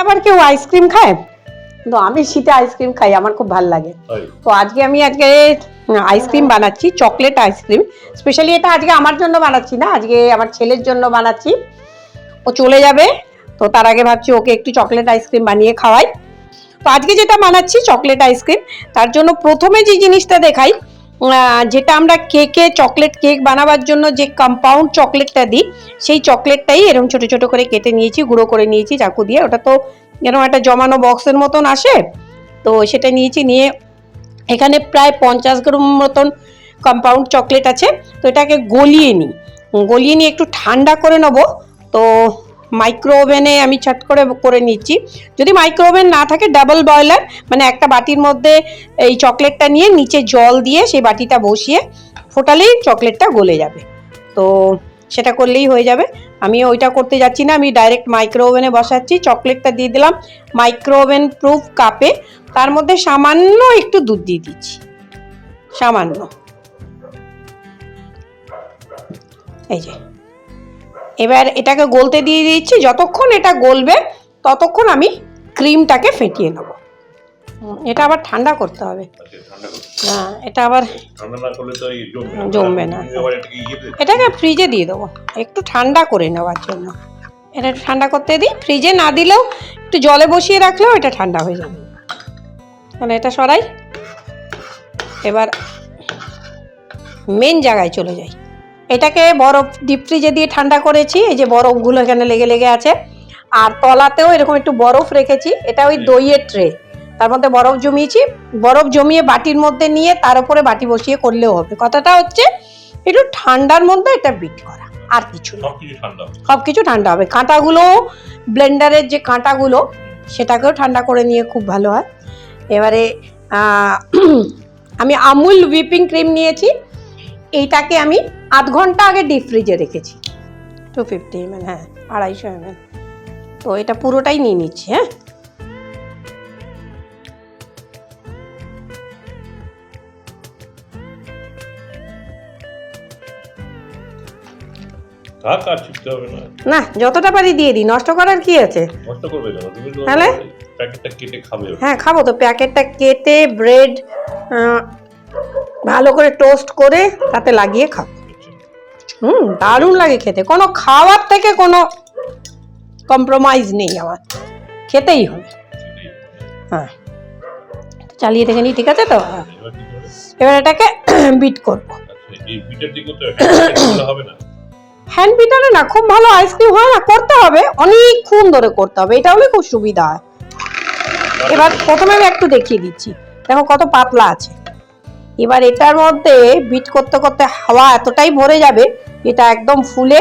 আবার কেউ আইসক্রিম খায়? তো আমি শীতে আইসক্রিম খাই আমার খুব ভালো লাগে। তো আজকে আমি আজকে আইসক্রিম বানাচ্ছি চকলেট আইসক্রিম স্পেশালি এটা আজকে আমার জন্য বানাচ্ছি না আজকে আমার ছেলের জন্য বানাচ্ছি। ও চলে যাবে তো তার আগে ভাবছি ওকে একটু চকলেট আইসক্রিম বানিয়ে খাওয়াই। তো আজকে যেটা বানাচ্ছি চকলেট আইসক্রিম তার জন্য প্রথমে যে জিনিসটা দেখাই যেটা আমরা কেকে চকলেট কেক বানাবার জন্য যে কম্পাউন্ড চকলেটটা দিই, সেই চকলেটটাই এরকম ছোট ছোট করে কেটে নিয়েছি, গুঁড়ো করে নিয়েছি, চাকু দিয়ে। ওটা তো এরকম একটা জমানো বক্সের মতন আসে, তো সেটা নিয়েছি, নিয়ে এখানে প্রায় পঞ্চাশ গ্রাম মতন কম্পাউন্ড চকলেট আছে। তো এটাকে গলিয়ে নিই। গলিয়ে নিয়ে একটু ঠান্ডা করে নেব। তো মাইক্রো ওভেনে আমি ছট করে করে নিচ্ছি। যদি মাইক্রো ওভেন না থাকে, ডাবল বয়লার মানে একটা বাটির মধ্যে এই চকলেটটা নিয়ে নিচে জল দিয়ে সেই বাটিটা বসিয়ে ফোটালেই চকলেটটা গলে যাবে। তো সেটা করলেই হয়ে যাবে। আমি ওইটা করতে যাচ্ছি না, আমি ডাইরেক্ট মাইক্রো ওভেনে বসাচ্ছি। চকলেটটা দিয়ে দিলাম মাইক্রো ওভেন প্রুফ কাপে। তার মধ্যে সামান্য একটু দুধ দিয়ে দিচ্ছি। সামান্য। এই যে। এবার এটাকে গলতে দিয়ে দিচ্ছি। যতক্ষণ এটা গলবে ততক্ষণ আমি ক্রিমটাকে ফেটিয়ে নেব। এটা আবার ঠান্ডা করতে হবে। হ্যাঁ এটা আবার জমবে না। এটাকে ইয়ে এটাকে ফ্রিজে দিয়ে দেবো। একটু ঠান্ডা করে নেওয়ার জন্য। এটা ঠান্ডা করতে দিই। ফ্রিজে না দিলেও একটু জলে বসিয়ে রাখলেও এটা ঠান্ডা হয়ে যাবে। মানে এটা সরাই। এবার মেন জায়গায় চলে যাই। এটাকে বরফ ডিপ ফ্রিজে দিয়ে ঠান্ডা করেছি এই যে বরফগুলো এখানে লেগে লেগে আছে। আর তলাতেও এরকম একটু বরফ রেখেছি এটা ওই দইয়ের ট্রে তার মধ্যে বরফ জমিয়েছি বরফ জমিয়ে বাটির মধ্যে নিয়ে তার উপরে বাটি বসিয়ে করলেও হবে। কথাটা হচ্ছে একটু ঠান্ডার মধ্যে এটা বিট করা আর কিছু না। সব কিছু ঠান্ডা হবে। কাঁটাগুলো ব্লেন্ডারের যে কাঁটাগুলো সেটাকেও ঠান্ডা করে নিয়ে খুব ভালো হয়। এবারে আমি আমুল হুইপিং ক্রিম নিয়েছি এইটাকে আমি আধ ঘণ্টা আগে ডিপ ফ্রিজে রেখেছি। টু ফিফটি এমএল হ্যাঁ আড়াইশো এমএল তো এটা পুরোটাই নিয়ে নিচ্ছি হ্যাঁ। না। না যতটা পারি দিয়ে দিই নষ্ট করার কি আছে? নষ্ট করবে কেন? তুমি তো তাহলে? প্যাকেটটা কেটে খাবে। হ্যাঁ খাব তো। প্যাকেটটা কেটে ব্রেড ভালো করে টোস্ট করে তাতে লাগিয়ে খাব। হুম দারুণ লাগে খেতে। কোনো খাওয়ার থেকে কোনো কম্প্রোমাইজ নেই আমার। খেতেই হবে। হ্যাঁ। চালিয়ে দেখে নিই ঠিক আছে তো? হ্যাঁ। এবার এটাকে বিট করব। আচ্ছা, হ্যান্ড বিটারে না? খুব ভালো আইসক্রিম হয় না করতে হবে। অনেকক্ষণ ধরে করতে হবে এটা হলে খুব সুবিধা হয়। এবার প্রথমে আমি একটু দেখিয়ে দিচ্ছি। দেখো কত পাতলা আছে। এবার এটার মধ্যে বিট করতে করতে হাওয়া এতটাই ভরে যাবে, এটা একদম ফুলে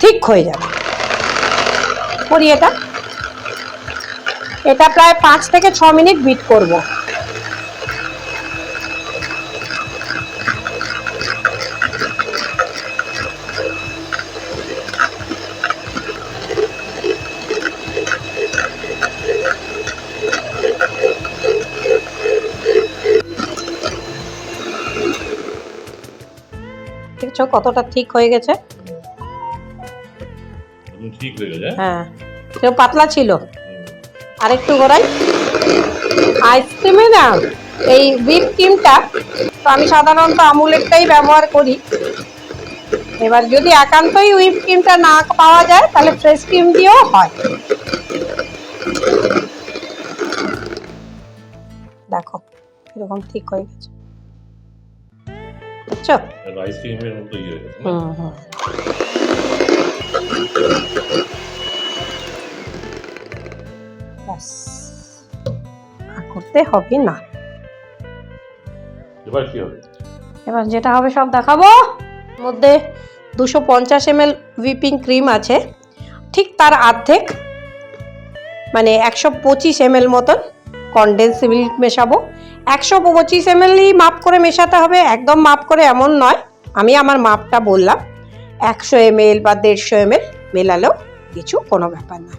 ঠিক হয়ে যাবে। করি এটা। এটা প্রায় পাঁচ থেকে ছ মিনিট বিট করব। দেখছ কতটা ঠিক হয়ে গেছে? ঠিক হয়ে গেছে হ্যাঁ? কেউ পাতলা ছিল। আরেকটু গোড়াই আইসক্রিমে না এই হুইপ ক্রিমটা তো আমি সাধারণত আমুলেরটাই ব্যবহার করি। এবার যদি একান্তই হুইপ ক্রিমটা না পাওয়া যায় তাহলে ফ্রেশ ক্রিম দিয়েও হয়। দেখো এরকম ঠিক হয়ে গেছে। বুঝছ আইসক্রিমের মতো ইয়ে? হুম হুম। করতে হবে না। এবার কি হবে? এবার যেটা হবে সব দেখাবো। মধ্যে দুশো পঞ্চাশ এমএল হুইপিং ক্রিম আছে। ঠিক তার অর্ধেক মানে একশো পঁচিশ এমএল মতন কনডেন্স মিল্ক মেশাবো। একশো পঁচিশ এমএলই মাপ করে মেশাতে হবে একদম মাপ করে এমন নয়। আমি আমার মাপটা বললাম একশো এমএল বা দেড়শো এমএল মেলালেও কিছু কোনো ব্যাপার না।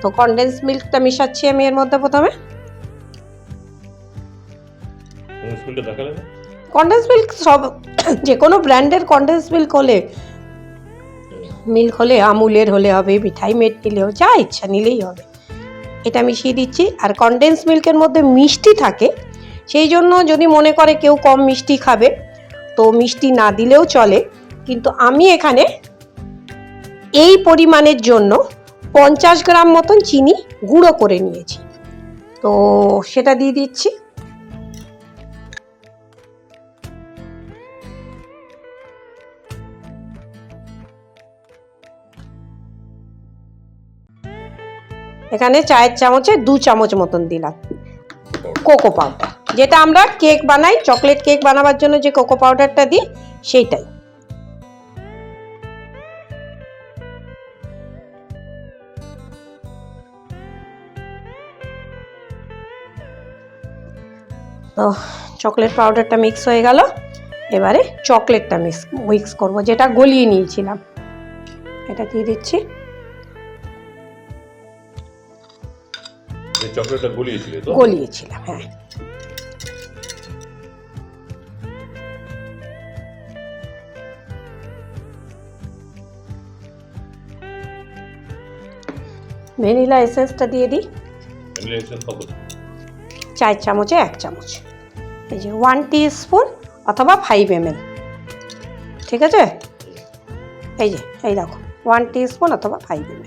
তো কনডেন্স মিল্কটা মেশাচ্ছি আমি এর মধ্যে প্রথমে। কন্ডেন্স মিল্ক সব যে কোনো ব্র্যান্ডের কন্ডেন্স মিল্ক হলে মিল্ক হলে আমুলের হলে হবে মিঠাই মেট নিলেও যা ইচ্ছা নিলেই হবে। এটা মিশিয়ে দিচ্ছি। আর কনডেন্স মিল্কের মধ্যে মিষ্টি থাকে, সেই জন্য যদি মনে করে কেউ কম মিষ্টি খাবে, তো মিষ্টি না দিলেও চলে। কিন্তু আমি এখানে এই পরিমাণের জন্য পঞ্চাশ গ্রাম মতন চিনি গুঁড়ো করে নিয়েছি। তো সেটা দিয়ে দিচ্ছি। এখানে চায়ের চামচে দু চামচ মতন দিলাম। কোকো পাউডার, যেটা আমরা কেক বানাই, চকলেট কেক বানাবার জন্য যে কোকো পাউডারটা দিই, সেইটাই। তো চকলেট পাউডারটা মিক্স হয়ে গেল। এবারে চকলেটটা মিক্স মিক্স করব, যেটা গলিয়ে নিয়েছিলাম। এটা দিয়ে দিচ্ছি। চকলেটটা গলিয়েছিলে তো? গলিয়েছিলাম হ্যাঁ। ভ্যানিলা এসেন্সটা দিয়ে দিই। ভ্যানিলা এসেন্স কত? চার চামচে এক চামচ। এই যে ওয়ান স্পুন অথবা ফাইভ এম ঠিক আছে? এই যে এই দেখো ওয়ান স্পুন অথবা ফাইভ এম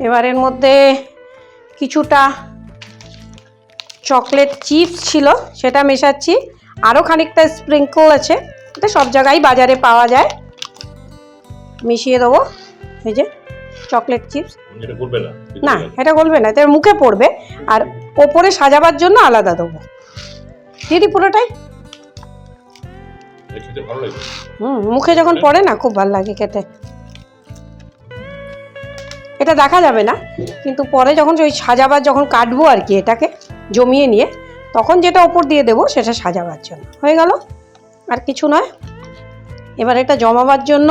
এবারের মধ্যে কিছুটা চকলেট চিপস ছিল সেটা মেশাচ্ছি। আরও খানিকটা স্প্রিঙ্কল আছে এটা সব জায়গায় বাজারে পাওয়া যায়। মিশিয়ে দেবো এই যে চকলেট চিপস। না? এটা গলবে না এটা মুখে পড়বে। আর ওপরে সাজাবার জন্য আলাদা দেবো। দিদি পুরোটাই? হুম মুখে যখন পড়ে না খুব ভালো লাগে খেতে। এটা দেখা যাবে না। কিন্তু পরে যখন ওই সাজাবার যখন কাটবো আর কি এটাকে জমিয়ে নিয়ে, তখন যেটা ওপর দিয়ে দেবো সেটা সাজাবার জন্য। হয়ে গেল? আর কিছু নয়? এবার এটা জমাবার জন্য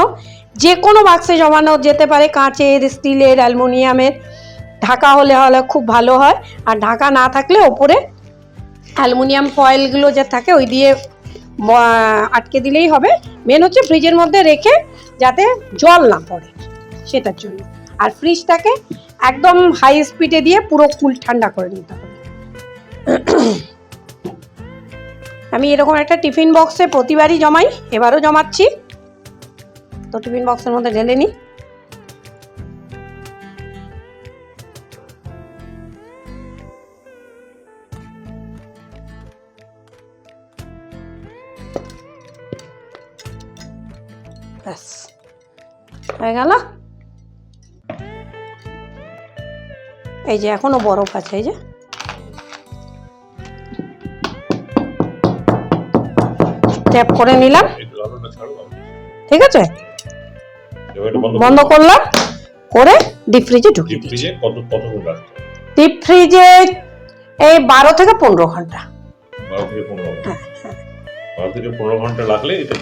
যে কোনো বাক্সে জমানো যেতে পারে, কাঁচের, স্টিলের, অ্যালুমিনিয়ামের। ঢাকা হলে হলে খুব ভালো হয়। আর ঢাকা না থাকলে ওপরে অ্যালুমিনিয়াম ফয়েলগুলো যে থাকে, ওই দিয়ে আটকে দিলেই হবে। মেন হচ্ছে ফ্রিজের মধ্যে রেখে যাতে জল না পড়ে, সেটার জন্য। আর ফ্রিজটাকে একদম হাই স্পিডে দিয়ে পুরো কুল ঠান্ডা করে নিতে হবে। আমি এরকম একটা টিফিন বক্সে প্রতিবারই জমাই, এবারও জমাচ্ছি। তো টিফিন বক্সের মধ্যে ঢেলে নিই। ব্যাস, হয়ে গেল। এই যে এখনও বরফ আছে এই যে। ট্যাপ করে নিলাম। ঠিক আছে? বন্ধ করলাম করে ডিপ ফ্রিজে ঢুকিয়ে ডিপ ফ্রিজে কত কতক্ষণ রাখতে ডিপ ফ্রিজে এই বারো থেকে পনেরো ঘণ্টা। হ্যাঁ, হ্যাঁ।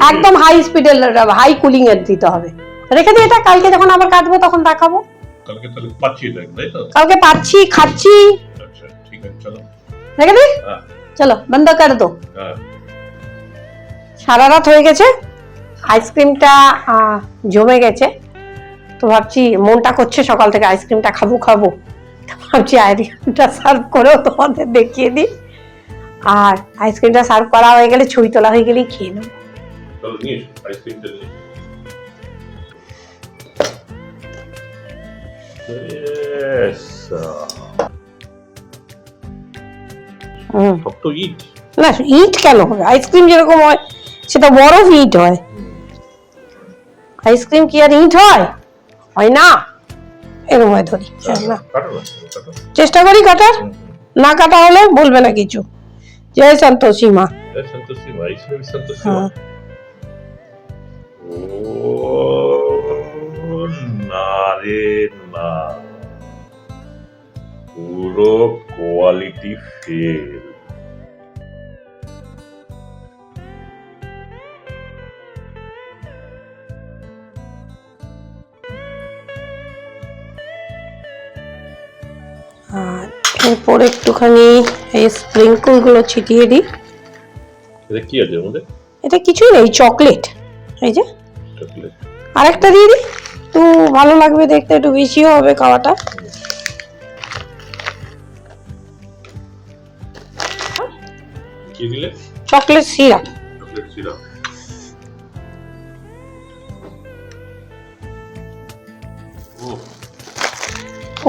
একদম হাই স্পিডে হাই কুলিং এর দিতে হবে। রেখে দিয়ে এটা কালকে যখন আবার কাটবো তখন দেখাবো। কালকে তাহলে পাচ্ছি এটা তাই তো? কালকে পাচ্ছি খাচ্ছি। আচ্ছা ঠিক আছে চলো। রেখে দিই হ্যাঁ। চলো বন্ধ করে দো। হ্যাঁ। সারা রাত হয়ে গেছে। আইসক্রিমটা জমে গেছে। তো ভাবছি মনটা করছে সকাল থেকে আইসক্রিমটা খাব খাব। ভাবছি আইসক্রিমটা সার্ভ করেও তোমাদের দেখিয়ে দিই। আর আইসক্রিমটা সার্ভ করা হয়ে গেলে ছবি তোলা হয়ে গেলেই খেয়ে নেব। Yes, শক্ত ইট না ইট কেন হবে? আইসক্রিম যেরকম হয় সেটা বরফ ইট হয়। আইসক্রিম কি আর ইট হয়? হয় না। এরকম হয় ধরি না। চেষ্টা করি কাটার। না কাটা হলে বলবে না কিছু। জয় সন্তোষী মা। সন্তোষী মা সন্তোষী মা। হ্যাঁ। ও। না রে না। পুরো কোয়ালিটি ফেল আর এরপর একটুখানি এই স্প্রিঙ্কলগুলো ছিটিয়ে দিই। এটা কি আছে আমাদের? এটা কিছুই নেই চকলেট এই যে। চকলেট আরেকটা দিয়ে দিই। একটু ভালো লাগবে দেখতে একটু বেশিও হবে খাওয়াটা। Chocolate syrup.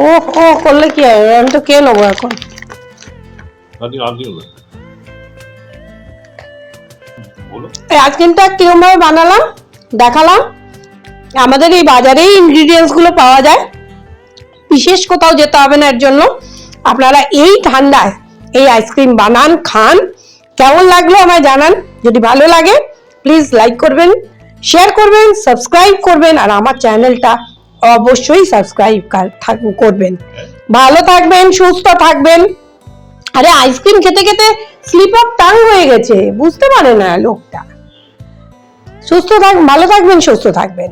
ও ও করলে কি হবে আমি তো কে নেব এখন। আইসক্রিমটা কিরম ভাবে বানালাম দেখালাম? আমাদের এই বাজারেই ইনগ্রিডিয়েন্টসগুলো পাওয়া যায়। বিশেষ কোথাও যেতে হবে না এর জন্য। আপনারা এই ঠান্ডায় এই আইসক্রিম বানান, খান। কেমন লাগল আমায় জানান। যদি ভালো লাগে প্লিজ লাইক করবেন শেয়ার করবেন সাবস্ক্রাইব করবেন আর আমার চ্যানেলটা অবশ্যই সাবস্ক্রাইব করবেন। ভালো থাকবেন, সুস্থ থাকবেন। আরে আইসক্রিম খেতে খেতে স্লিপ অফ টাং হয়ে গেছে। বুঝতে পারে না লোকটা। সুস্থ থাক, ভালো থাকবেন, সুস্থ থাকবেন।